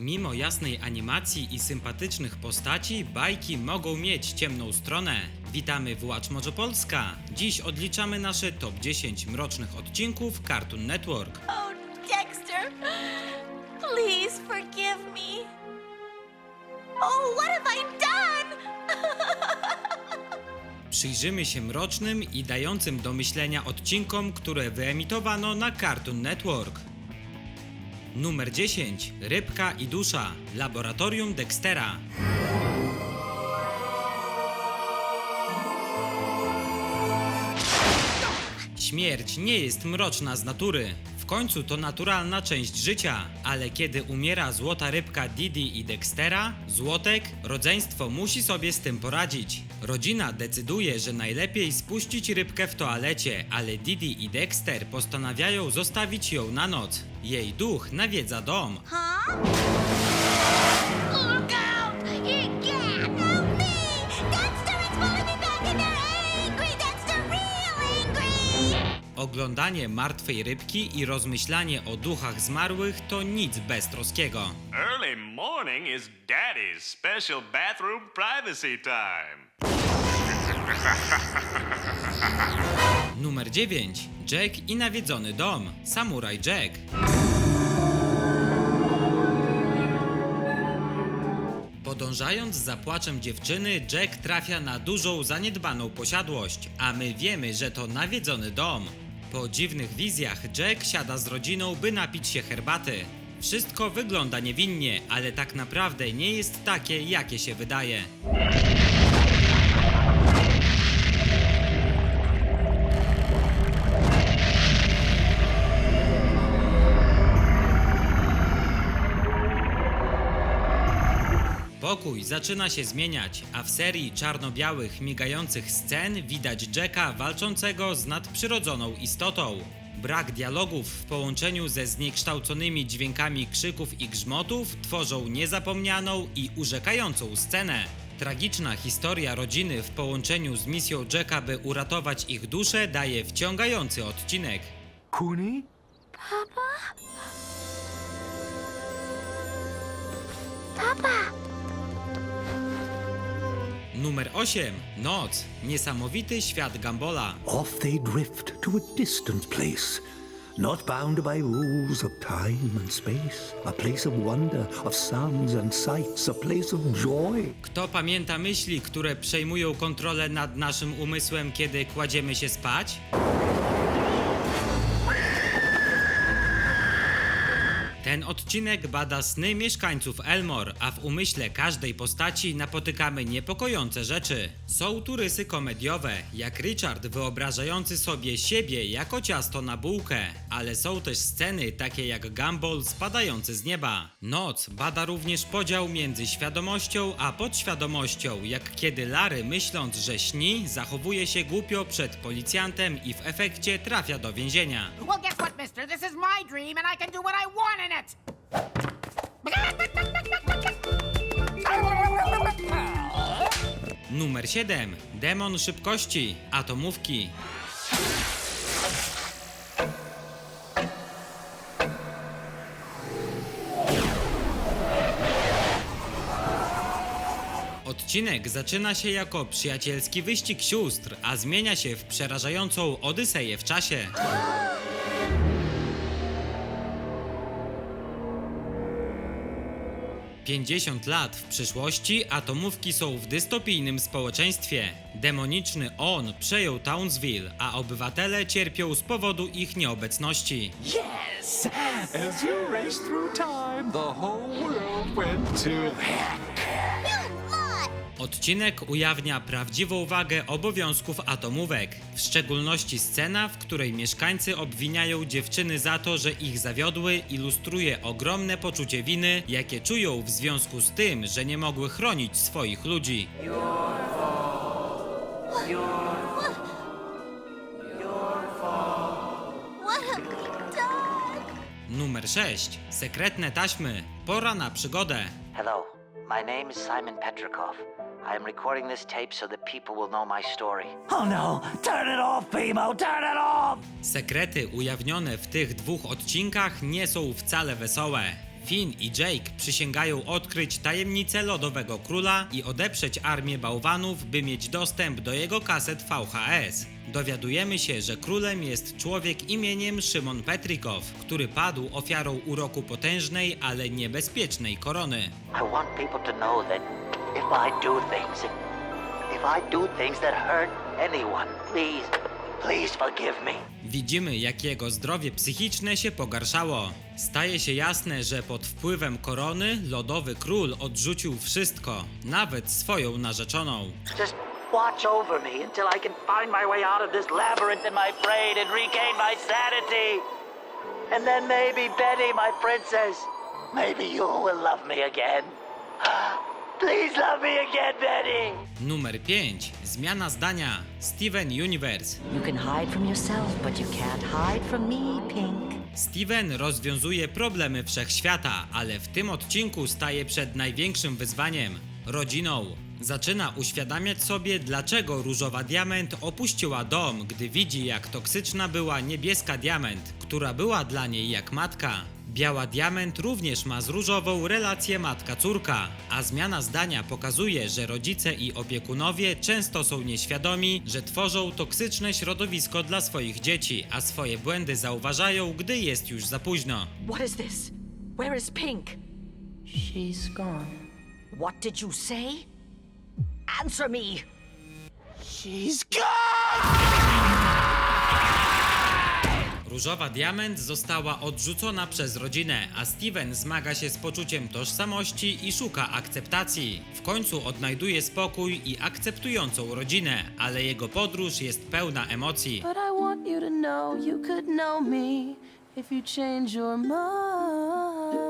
Mimo jasnej animacji i sympatycznych postaci, bajki mogą mieć ciemną stronę. Witamy w Watch Mojo Polska. Dziś odliczamy nasze top 10 mrocznych odcinków Cartoon Network. Oh, Dexter, please forgive me. Oh, what have I done? Przyjrzymy się mrocznym i dającym do myślenia odcinkom, które wyemitowano na Cartoon Network. Numer 10. Rybka i dusza. Laboratorium Dextera. Śmierć nie jest mroczna z natury. Końcu to naturalna część życia, ale kiedy umiera złota rybka Didi i Dextera, złotek, rodzeństwo musi sobie z tym poradzić. Rodzina decyduje, że najlepiej spuścić rybkę w toalecie, ale Didi i Dexter postanawiają zostawić ją na noc. Jej duch nawiedza dom. Oglądanie martwej rybki i rozmyślanie o duchach zmarłych to nic beztroskiego. Early morning is Daddy's special bathroom privacy time. Numer 9. Jack i nawiedzony dom. Samuraj Jack. Podążając za płaczem dziewczyny, Jack trafia na dużą zaniedbaną posiadłość, a my wiemy, że to nawiedzony dom. Po dziwnych wizjach Jack siada z rodziną, by napić się herbaty. Wszystko wygląda niewinnie, ale tak naprawdę nie jest takie, jakie się wydaje. Pokój zaczyna się zmieniać, a w serii czarno-białych, migających scen widać Jacka walczącego z nadprzyrodzoną istotą. Brak dialogów w połączeniu ze zniekształconymi dźwiękami krzyków i grzmotów tworzą niezapomnianą i urzekającą scenę. Tragiczna historia rodziny w połączeniu z misją Jacka, by uratować ich duszę, daje wciągający odcinek. Kuni? Papa? Papa! Numer 8. Noc. Niesamowity świat Gambola. Off they drift to a distant place, not bound by rules of time and space. A place of wonder, of sounds and sights, a place of joy. Kto pamięta myśli, które przejmują kontrolę nad naszym umysłem, kiedy kładziemy się spać? Ten odcinek bada sny mieszkańców Elmore, a w umyśle każdej postaci napotykamy niepokojące rzeczy. Są tu rysy komediowe, jak Richard wyobrażający sobie siebie jako ciasto na bułkę, ale są też sceny takie jak Gumball spadający z nieba. Noc bada również podział między świadomością a podświadomością, jak kiedy Larry myśląc, że śni, zachowuje się głupio przed policjantem i w efekcie trafia do więzienia. Well, guess what, mister? This is my dream, and I can do what I want it! Numer 7. Demon szybkości. Atomówki. Odcinek zaczyna się jako przyjacielski wyścig sióstr, a zmienia się w przerażającą odyseję w czasie. Pięćdziesiąt lat w przyszłości atomówki są w dystopijnym społeczeństwie. Demoniczny on przejął Townsville, a obywatele cierpią z powodu ich nieobecności. Yes! As you race through time, the whole world went to heck. Odcinek ujawnia prawdziwą wagę obowiązków atomówek, w szczególności scena, w której mieszkańcy obwiniają dziewczyny za to, że ich zawiodły, ilustruje ogromne poczucie winy, jakie czują w związku z tym, że nie mogły chronić swoich ludzi. Numer 6. Sekretne taśmy. Pora na przygodę. Hello, my name is Simon Petrikov. I am recording this tape so that people will know my story. Oh no! Turn it off, Pimo! Turn it off! Sekrety ujawnione w tych dwóch odcinkach nie są wcale wesołe. Finn i Jake przysięgają odkryć tajemnicę Lodowego Króla i odeprzeć armię bałwanów, by mieć dostęp do jego kaset VHS. Dowiadujemy się, że królem jest człowiek imieniem Szymon Petrikow, który padł ofiarą uroku potężnej, ale niebezpiecznej korony. I want people to know that if I do things, if I do things that hurt anyone, please, please forgive me. Widzimy, jak jego zdrowie psychiczne się pogarszało. Staje się jasne, że pod wpływem korony lodowy król odrzucił wszystko, nawet swoją narzeczoną. Just watch over me until I can find my way out of this labyrinth in my brain and regain my sanity. And then maybe Betty, my princess, maybe you will love me again. Please love me again, Betty. Numer 5. Zmiana zdania. Steven Universe. You can hide from yourself, but you can't hide from me, Pink. Steven rozwiązuje problemy wszechświata, ale w tym odcinku staje przed największym wyzwaniem rodziną. Zaczyna uświadamiać sobie, dlaczego różowa diament opuściła dom, gdy widzi, jak toksyczna była niebieska diament, która była dla niej jak matka. Biała diament również ma z różową relację matka-córka, a zmiana zdania pokazuje, że rodzice i opiekunowie często są nieświadomi, że tworzą toksyczne środowisko dla swoich dzieci, a swoje błędy zauważają, gdy jest już za późno. What is this? Where is Pink? She's gone. What did you say? Answer me! She's gone! Różowa diament została odrzucona przez rodzinę, a Steven zmaga się z poczuciem tożsamości i szuka akceptacji. W końcu odnajduje spokój i akceptującą rodzinę, ale jego podróż jest pełna emocji. But I want you to know you could know me if you change your mind.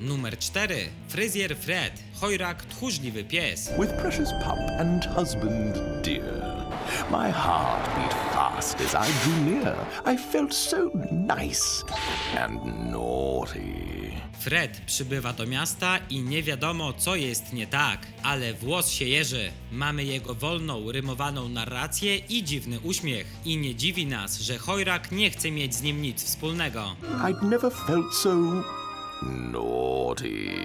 Numer 4. Fryzjer Fred. Chojrak tchórzliwy pies. With precious pup and husband dear, my heart beat fast as I drew near. I felt so nice and naughty. Fred przybywa do miasta i nie wiadomo co jest nie tak, ale włos się jeży. Mamy jego wolną, rymowaną narrację i dziwny uśmiech. I nie dziwi nas, że Chojrak nie chce mieć z nim nic wspólnego. I'd never felt so naughty.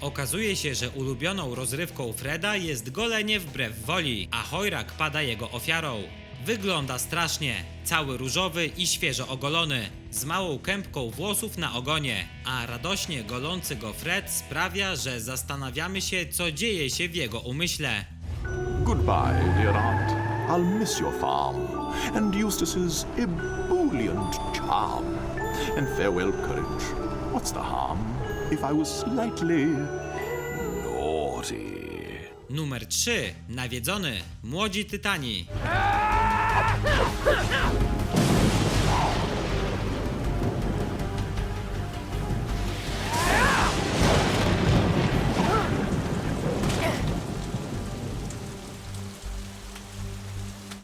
Okazuje się, że ulubioną rozrywką Freda jest golenie wbrew woli, a Chojrak pada jego ofiarą. Wygląda strasznie, cały różowy i świeżo ogolony, z małą kępką włosów na ogonie, a radośnie golący go Fred sprawia, że zastanawiamy się, co dzieje się w jego umyśle. Goodbye, dear aunt. I'll miss your farm and Eustace's ebullient charm. And farewell, courage. What's the harm if I was slightly naughty? Numer 3. Nawiedzony. Młodzi Tytani.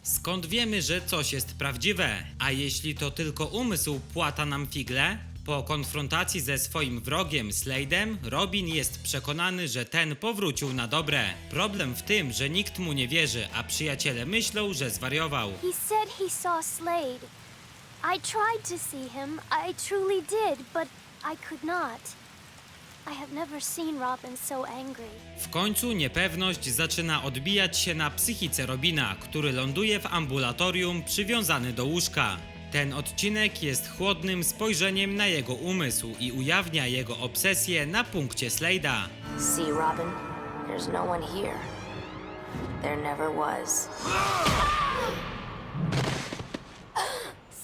Skąd wiemy, że coś jest prawdziwe? A jeśli to tylko umysł płata nam figle? Po konfrontacji ze swoim wrogiem Slade'em, Robin jest przekonany, że ten powrócił na dobre. Problem w tym, że nikt mu nie wierzy, a przyjaciele myślą, że zwariował. He said he saw Slade. I tried to see him. I truly did, but I could not. I have never seen Robin so angry. W końcu niepewność zaczyna odbijać się na psychice Robina, który ląduje w ambulatorium przywiązany do łóżka. Ten odcinek jest chłodnym spojrzeniem na jego umysł i ujawnia jego obsesję na punkcie Slade'a. See, Robin? There's no one here. There never was.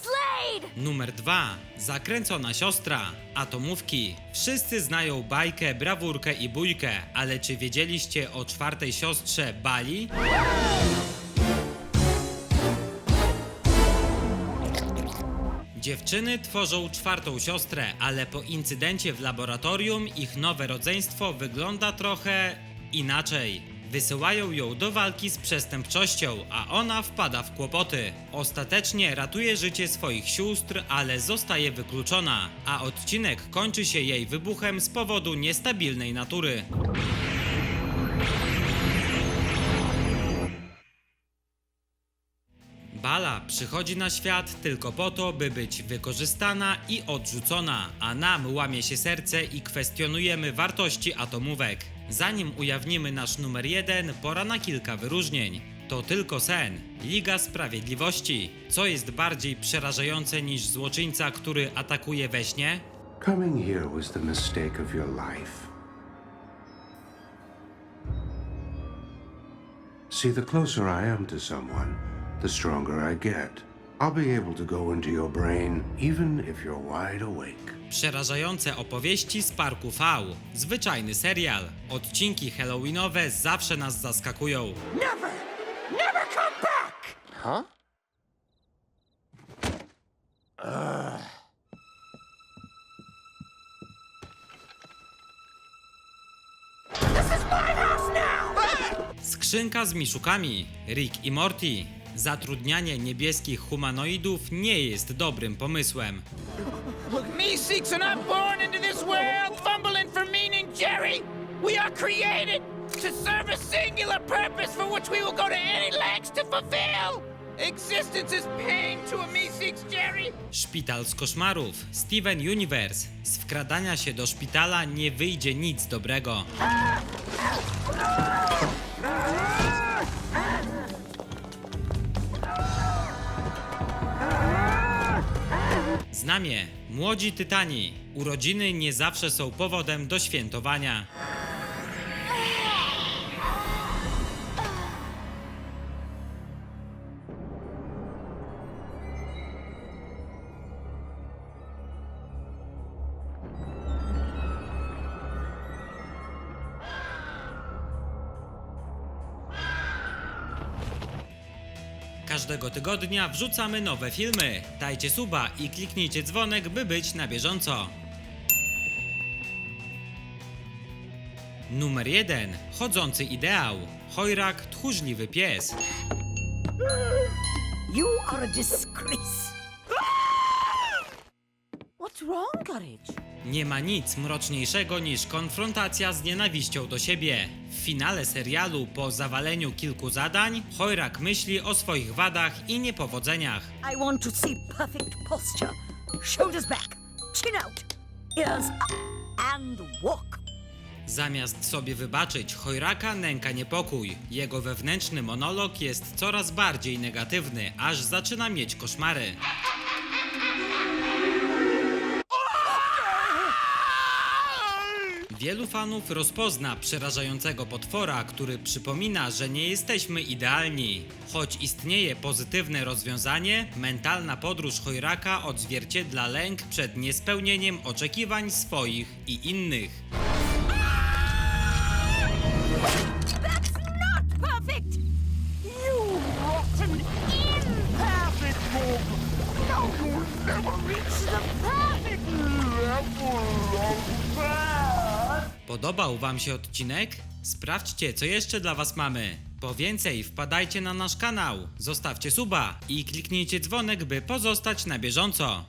Slade! Numer 2. Zakręcona siostra. Atomówki. Wszyscy znają bajkę, brawurkę i bójkę, ale czy wiedzieliście o czwartej siostrze Bali? Dziewczyny tworzą czwartą siostrę, ale po incydencie w laboratorium ich nowe rodzeństwo wygląda trochę inaczej. Wysyłają ją do walki z przestępczością, a ona wpada w kłopoty. Ostatecznie ratuje życie swoich sióstr, ale zostaje wykluczona, a odcinek kończy się jej wybuchem z powodu niestabilnej natury. Bala przychodzi na świat tylko po to, by być wykorzystana i odrzucona, a nam łamie się serce i kwestionujemy wartości atomówek. Zanim ujawnimy nasz numer jeden, pora na kilka wyróżnień. To tylko sen. Liga Sprawiedliwości. Co jest bardziej przerażające niż złoczyńca, który atakuje we śnie? Coming here was the mistake of your life. See, the closer I am to someone, the stronger I get. I'll be able to go into your brain even if you're wide awake. Przerażające opowieści z Parku V. Zwyczajny serial. Odcinki halloweenowe zawsze nas zaskakują. Never! Never come back! Huh? This is my house now! Skrzynka z miszukami. Rick i Morty. Zatrudnianie niebieskich humanoidów nie jest dobrym pomysłem. Look, me seeks are not born into this world fumbling for meaning, Jerry! We are created to serve a singular purpose for which we will go to any lengths to fulfill! Existence is pain to a Jerry! Szpital z koszmarów. Steven Universe. Z wkradania się do szpitala nie wyjdzie nic dobrego. Znamie. Młodzi Tytani. Urodziny nie zawsze są powodem do świętowania. Każdego tygodnia wrzucamy nowe filmy. Dajcie suba i kliknijcie dzwonek, by być na bieżąco. Numer 1. Chodzący ideał. Chojrak, tchórzliwy pies. You are a disgrace! What's wrong, Courage? Nie ma nic mroczniejszego niż konfrontacja z nienawiścią do siebie. W finale serialu, po zawaleniu kilku zadań, Chojrak myśli o swoich wadach i niepowodzeniach. I want to see perfect posture. Shoulders back, chin out, ears up, and walk. Zamiast sobie wybaczyć, Chojraka nęka niepokój. Jego wewnętrzny monolog jest coraz bardziej negatywny, aż zaczyna mieć koszmary. Wielu fanów rozpozna przerażającego potwora, który przypomina, że nie jesteśmy idealni. Choć istnieje pozytywne rozwiązanie, mentalna podróż Chojraka odzwierciedla lęk przed niespełnieniem oczekiwań swoich i innych. You'll never reach the perfect level of bad! Podobał Wam się odcinek? Sprawdźcie, co jeszcze dla Was mamy. Po więcej wpadajcie na nasz kanał, zostawcie suba i kliknijcie dzwonek, by pozostać na bieżąco.